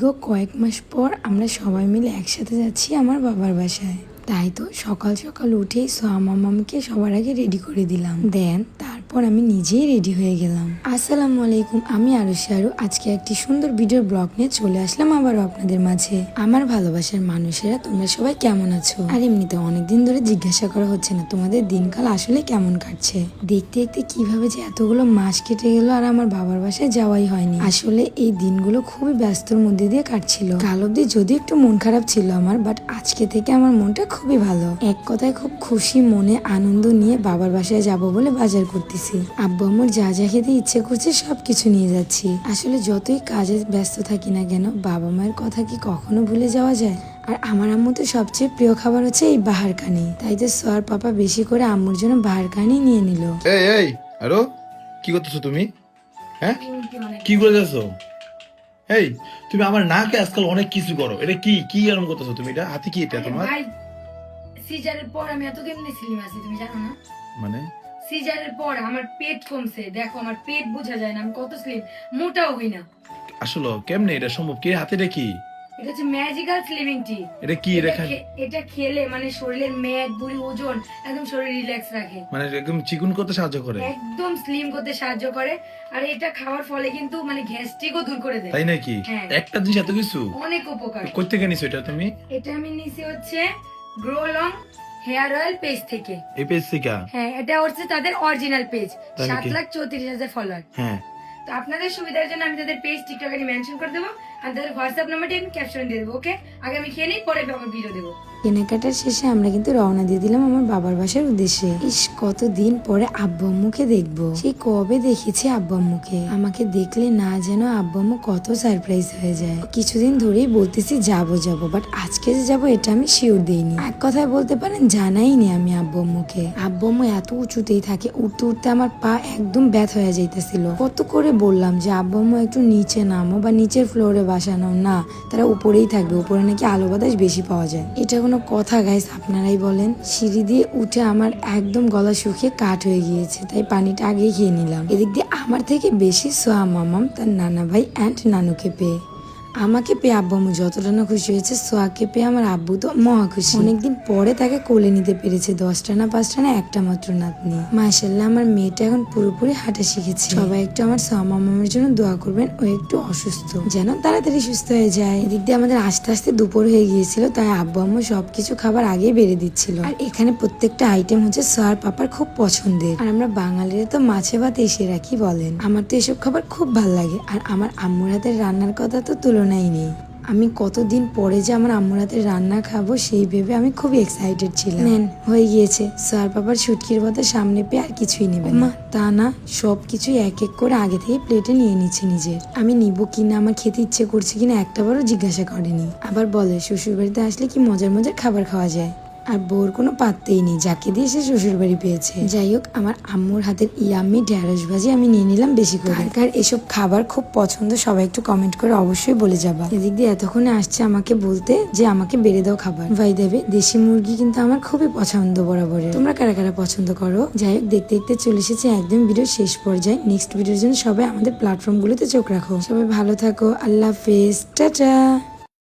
দীর্ঘ কয়েক মাস পর আমরা সবাই মিলে একসাথে যাচ্ছি আমার বাবার বাসায়। তাই তো সকাল সকাল উঠেই সোয়া মামাকে সবার আগে রেডি করে দিলাম। দেন তারপর আমি নিজেই রেডি হয়ে গেলাম। আসসালামু আলাইকুম, আমি আরুষি আরু। আজকে একটি সুন্দর ভিডিওর ব্লগ নিয়ে চলে আসলাম আবারও আপনাদের মাঝে। আমার ভালোবাসার মানুষেরা, তোমরা সবাই কেমন আছো? আর এমনিতে অনেকদিন ধরে জিজ্ঞাসা করা হচ্ছে না, তোমাদের দিনকাল আসলে কেমন কাটছে? দেখতে দেখতে কীভাবে যে এতগুলো মাস কেটে গেল আর আমার বাবার বাসায় যাওয়াই হয়নি। আসলে এই দিনগুলো খুবই ব্যস্তর মধ্যে দিয়ে কাটছিল। কাল অব্দি যদি একটু মন খারাপ ছিল আমার বাট আজকে থেকে আমার মনটা খুবই ভালো। এক কথায় খুব খুশি মনে, আনন্দ নিয়ে বাবার বাসায় যাব বলে বাজার করতেছি আব্বু আমার যা যা খেতে ইচ্ছে করছে সব কিছু নিয়ে যাচ্ছি। আসলে যতই কাজে ব্যস্ত থাকি না কেন বাবা মায়ের কথা কি কখনো ভুলে যাওয়া যায়? আর আমার আম্মু তো সবচেয়ে প্রিয় খাবার হচ্ছে এই বাহার কানি তাই তো সোয়ার পাপা বেশি করে আম্মুর জন্য বাহার কানি নিয়ে নিল। এই এই আরও? কি করতেছো তুমি? হ্যাঁ? কি করে যাচ্ছো? এই তুমি আমার নাকে আজকাল অনেক কিছু করো। এটা কি কি এরকম করতেছো তুমি? এটা হাতে কি এটা তোমার? সিজারের পর আমি এত কেমনি স্লিম আছি তুমি জানো না? মানে? সিজারের পর আমার পেট কমছে। দেখো আমার পেট বোঝা যায় না আমি কত স্লিম মোটাও হই না। আসলে কেমনে এটা সম্ভব? কে হাতে এটা কি? এটা হচ্ছে ম্যাজিক্যাল স্লিমিং টি এটা কি এটা রেখা? এটা খেলে মানে শরীরের মেদ বুড়ি ওজন একদম শরীর রিল্যাক্স রাখে। মানে একদম চিকুন করতে সাহায্য করে? একদম স্লিম করতে সাহায্য করে। আর এটা খাওয়ার ফলে কিন্তু মানে গ্যাস্ট্রিকও দূর করে দেয়। তাই নাকি? হ্যাঁ। একটা জিনিস এত কিছু? অনেক উপকার। কই থেকে নিছো এটা তুমি? এটা আমি নিছি হচ্ছে grow long hair oil page থেকে। এই পেজ থেকে? হ্যাঁ এটা হচ্ছে তাদের অরিজিনাল পেজ সাত লাখ চৌত্রিশ হাজার ফলোয়ার হ্যাঁ। তো আপনাদের সুবিধার জন্য আমি তাদের পেজ ঠিকঠাক মেনশন করে দেবো আর তাদের হোয়াটসঅ্যাপ নাম্বারটি আমি ক্যাপশন দিয়ে দেবো ওকে আগে আমি খেয়ে নিই পরে আমার ভিডিও দেবো। কেনাকাটার শেষে আমরা কিন্তু রওনা দিয়ে দিলাম আমার বাবার বাসার উদ্দেশ্যে। ইস, কতদিন পরে আব্বু দেখব। সেই কবে দেখেছি আব্বু আমাকে দেখলে না যেন আব্বু কত সারপ্রাইজ হয়ে যায়। কিছুদিন ধরেই বলতেছি যাব যাব বাট আজকে যে যাব এটা আমি শিওর দিইনি। এক কথায় বলতে পারেন জানাই নি আমি আব্বু আম্মুকে। আব্বু এত উঁচুতেই থাকে, উঠতে উঠতে আমার পা একদম ব্যথ হয়ে যাইতেছিল। কত করে বললাম যে, আব্বু একটু নিচে নামো বা নিচের ফ্লোরে বাসানো না, তারা উপরেই থাকবে, উপরে নাকি আলো বাতাস বেশি পাওয়া যায়। এটা কোনো কথা গাইস আপনারাই বলেন। সিঁড়ি দিয়ে উঠে আমার একদম গলা শুকিয়ে কাঠ হয়ে গিয়েছে, তাই পানিটা আগে খেয়ে নিলাম। এদিক দিয়ে আমার থেকে বেশি সোয়া মামাম, তার নানা ভাই অ্যান্ড নানুকে পেয়ে। আমাকে পেয়ে আব্বু আম্মু যতটা না খুশি হয়েছে সোয়াকে পেয়ে আমার আব্বু তো মহা খুশি। অনেকদিন পরে তাকে কোলে নিতে পেরেছে, দশটা না পাঁচটা না একটা মাত্র নাতনি। মাশাল্লাহ আমার মেয়েটা এখন পুরোপুরি হাঁটা শিখেছে। সবাই একটু আমার সোয়া মামার জন্য দোয়া করবেন, ও একটু অসুস্থ। যেন তাড়াতাড়ি সুস্থ হয়ে যায়। এদিক দিয়ে আমাদের আস্তে আস্তে দুপুর হয়ে গিয়েছিল, তাই আব্বু আম্মু সবকিছু খাবার আগেই বেড়ে দিচ্ছিল। আর এখানে প্রত্যেকটা আইটেম হচ্ছে সোয়ার পাপার খুব পছন্দের। আর আমরা বাঙালিরা তো মাছে ভাত এসে রাখি বলেন। আমার তো এসব খাবার খুব ভালো লাগে। আর আমার আম্মুর হাতের রান্নার কথা তো তুলনাই নেই আমি কতদিন পরে যে আমার আম্মুর হাতে রান্না খাব সেই ভেবে আমি খুব এক্সাইটেড ছিলাম। নেন, হয়ে গিয়েছে। স্যার পাপার শুটকির মতো সামনে পেয়ে আর কিছুই নেবে মা তা না। সব কিছুই এক এক করে আগে থেকে প্লেটে নিয়ে নিচ্ছে নিজের। আমি নিব কিনা আমার খেতে ইচ্ছে করছে কিনা একটাবারও জিজ্ঞাসা করেনি। আবার বলে শ্বশুর বাড়িতে আসলে কি মজার মজার খাবার খাওয়া যায়? আর বউর কোনো পাত্তেই নেই, যাকে দিয়ে সে শ্বশুর বাড়ি পেয়েছে। যাই হোক, আমার আম্মুর হাতের ইয়াম্মি ঢ্যাঁড়স ভাজি আমি নিয়ে নিলাম বেশি করে। কার এসব খাবার খুব পছন্দ, সবাই একটু কমেন্ট করে অবশ্যই বলে যাবা। এদিক দিয়ে এতক্ষণে আসছে আমাকে বলতে যে আমাকে বেড়ে দাও খাবার। ভাই দেবে, দেশি মুরগি কিন্তু আমার খুবই পছন্দ বরাবরের। তোমরা কারা কারা পছন্দ করো? যাই হোক, দেখতে দেখতে চলে এসেছে একদম ভিডিও শেষ পর্যায়ে। নেক্সট ভিডিওর জন্য সবাই আমাদের প্ল্যাটফর্মগুলোতে চোখ রাখো। সবাই ভালো থাকো, আল্লাহ হাফেজ, টাটা!